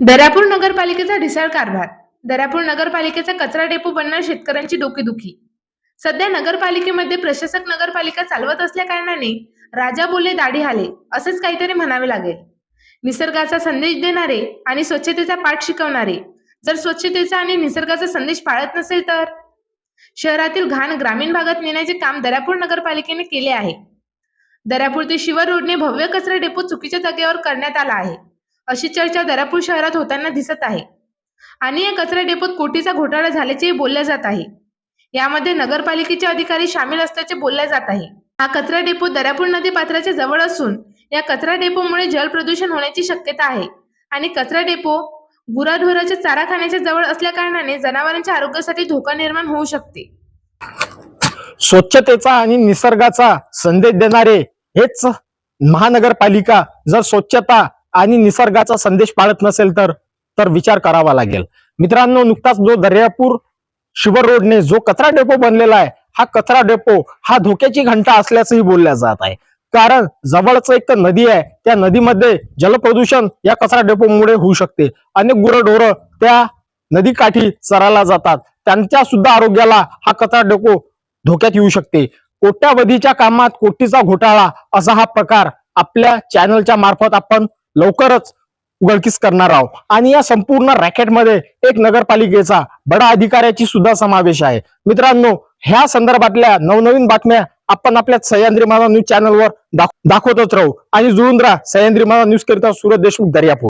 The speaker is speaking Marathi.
दर्यापूर नगरपालिकेचा ढिसाळ कारभार. दर्यापूर नगरपालिकेचा कचरा डेपो बनणार शेतकऱ्यांची डोकेदुखी. सध्या नगरपालिकेमध्ये प्रशासक नगरपालिका चालवत असल्या कारणाने राजा बोले दाढी हाले असेच काहीतरी म्हणावे लागेल. निसर्गाचा संदेश देणारे आणि स्वच्छतेचा पाठ शिकवणारे जर स्वच्छतेचा आणि निसर्गाचा संदेश पाळत नसेल तर? शहरातील घाण ग्रामीण भागात नेण्याचे काम दर्यापूर नगरपालिकेने केले आहे. दर्यापूर ते शिवर रोडने भव्य कचरा डेपो चुकीच्या जागेवर करण्यात आला आहे. अशी चर्चा दरापूर शहरात होताना दिसत आहे. आणि या कचरा डेपोत कोटीचा घोटाळा झाल्याचेही बोलले जात आहे. यामध्ये नगरपालिकेचे अधिकारी सामील असल्याचे बोलले जात आहे. हा कचरा डेपो दर्यापूर नदी पात्राच्या जवळ असून या कचरा डेपोमुळे जल प्रदूषण होण्याची शक्यता आहे. आणि कचरा डेपो गुराढोराच्या चारा खाण्याच्या जवळ असल्या कारणाने जनावरांच्या आरोग्यासाठी धोका निर्माण होऊ शकते. स्वच्छतेचा आणि निसर्गाचा संदेश देणारे हेच महानगरपालिका जर स्वच्छता आणि निसर्गाचा संदेश पाळत नसेल तर तर विचार करावा लागेल. मित्रांनो नुकताच जो दर्यापूर शिवर रोडने जो कचरा डेपो बनलेला आहे हा कचरा डेपो हा धोक्याची घंटा असल्याचंही बोलल्या जात आहे. कारण जवळच एक नदी आहे त्या नदीमध्ये जलप्रदूषण या कचरा डेपोमुळे होऊ शकते. अनेक गुरंढोरं त्या नदीकाठी चरायला जातात. त्यांच्या सुद्धा आरोग्याला हा कचरा डेपो धोक्यात येऊ शकते. कोट्यावधीच्या कामात कोटीचा घोटाळा असा हा प्रकार आपल्या चॅनलच्या मार्फत आपण लवकरच उघडकीस करणार आहोत. आणि या संपूर्ण रॅकेटमध्ये एक नगरपालिकेचा बडा अधिकाऱ्याची सुद्धा समावेश आहे. मित्रांनो ह्या संदर्भातल्या नवनवीन बातम्या आपण आपल्या सह्याद्री माझा न्यूज चॅनलवर दाखवतच राहू. आणि जुळून राहा सह्याद्री माझा न्यूज करिता सुरत देशमुख दर्यापूर.